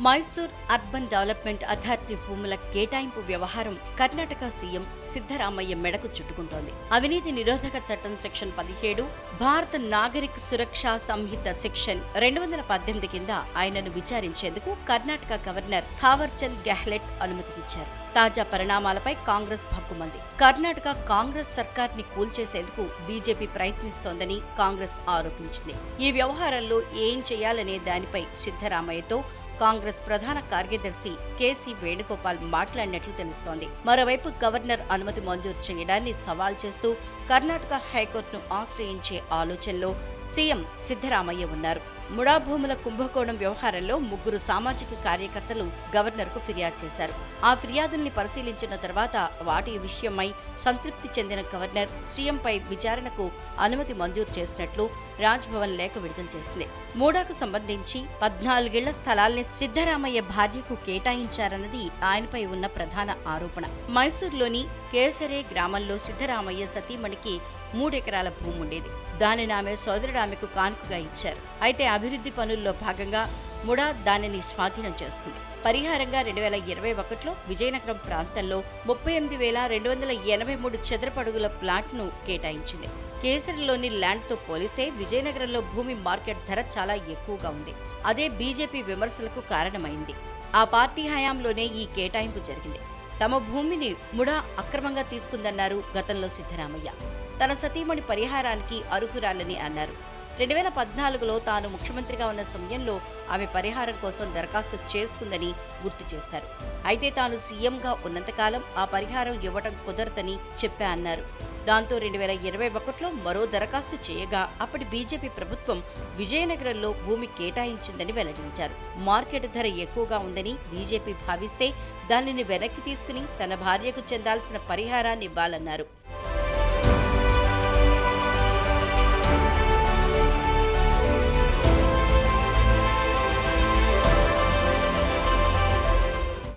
Mysore urban development authority భూముల కేటాయింపు వ్యవహారం కర్ణాటక సీఎం సిద్ధరామయ్య మెడకు చుట్టుకుంటోంది. అవినీతి నిరోధక చట్టం సెక్షన్ పదిహేడు భారత నాగరిక సురక్ష సంహిత సెక్షన్ రెండు వందల పద్దెనిమిది కింద ఆయనను విచారించేందుకు కర్ణాటక గవర్నర్ థావర్చంద్ గెహ్లెట్ అనుమతి ఇచ్చారు తాజా పరిణామాలపై కాంగ్రెస్ భగ్గుమంది. కర్ణాటక కాంగ్రెస్ సర్కార్ని కూల్చేసేందుకు బీజేపీ ప్రయత్నిస్తోందని కాంగ్రెస్ ఆరోపించింది. ఈ వ్యవహారంలో ఏం చేయాలనే దానిపై సిద్ధరామయ్యతో కాంగ్రెస్ ప్రధాన కార్యదర్శి కేసీ వేణుగోపాల్ మాట్లాడినట్లు తెలుస్తోంది. మరోవైపు గవర్నర్ అనుమతి మంజూరు చేయడాన్ని సవాల్ చేస్తూ కర్ణాటక హైకోర్టును ఆశ్రయించే ఆలోచనలో సీఎం సిద్ధరామయ్య ఉన్నారు. ముడాభూముల కుంభకోణం వ్యవహారంలో ముగ్గురు సామాజిక కార్యకర్తలు గవర్నర్కు ఫిర్యాదు చేశారు. ఆ ఫిర్యాదుల్ని పరిశీలించిన తర్వాత వాటి విషయమై సంతృప్తి చెందిన గవర్నర్ సీఎంపై విచారణకు అనుమతి మంజూరు చేసినట్లు రాజ్భవన్ లేఖ విడుదల చేసింది. మూడాకు సంబంధించి పద్నాలుగేళ్ళ స్థలాల్ని సిద్ధరామయ్య భార్యకు కేటాయించారన్నది ఆయనపై ఉన్న ప్రధాన ఆరోపణ. మైసూర్లోని కేసరే గ్రామంలో సిద్ధరామయ్య సతీమణికి మూడెకరాల భూమి ఉండేది దానిని ఆమె సోదరుడు ఆమెకు కానుకగా ఇచ్చారు. అయితే అభివృద్ధి పనుల్లో భాగంగా ముడా దానిని స్వాధీనం చేసుకుంది. పరిహారంగా రెండు వేల ఇరవై ఒకటిలో విజయనగరం ప్రాంతంలో ముప్పై ఎనిమిది వేల రెండు వందల ఎనభై మూడు చదరపడుగుల ప్లాట్ను కేటాయించింది. కేసరిలోని ల్యాండ్తో పోలిస్తే విజయనగరంలో భూమి మార్కెట్ ధర చాలా ఎక్కువగా ఉంది. అదే బీజేపీ విమర్శలకు కారణమైంది. ఆ పార్టీ హయాంలోనే ఈ కేటాయింపు జరిగింది. తమ భూమిని ముడా అక్రమంగా తీసుకుందన్నారు గతంలో సిద్ధరామయ్య. తన సతీమణి పరిహారానికి అర్హురాలని అన్నారు. రెండు వేల పద్నాలుగులో తాను ముఖ్యమంత్రిగా ఉన్న సమయంలో ఆమె పరిహారం కోసం దరఖాస్తు చేసుకుందని గుర్తు చేశారు. అయితే తాను సీఎంగా ఉన్నంతకాలం ఆ పరిహారం ఇవ్వటం కుదరదని చెప్పా అన్నారు. దాంతో రెండు వేల ఇరవై ఒకటిలో మరో దరఖాస్తు చేయగా అప్పటి బీజేపీ ప్రభుత్వం విజయనగరంలో భూమి కేటాయించిందని వెల్లడించారు. మార్కెట్ ధర ఎక్కువగా ఉందని బీజేపీ భావిస్తే దానిని వెనక్కి తీసుకుని తన భార్యకు చెందాల్సిన పరిహారాన్ని ఇవ్వాలన్నారు.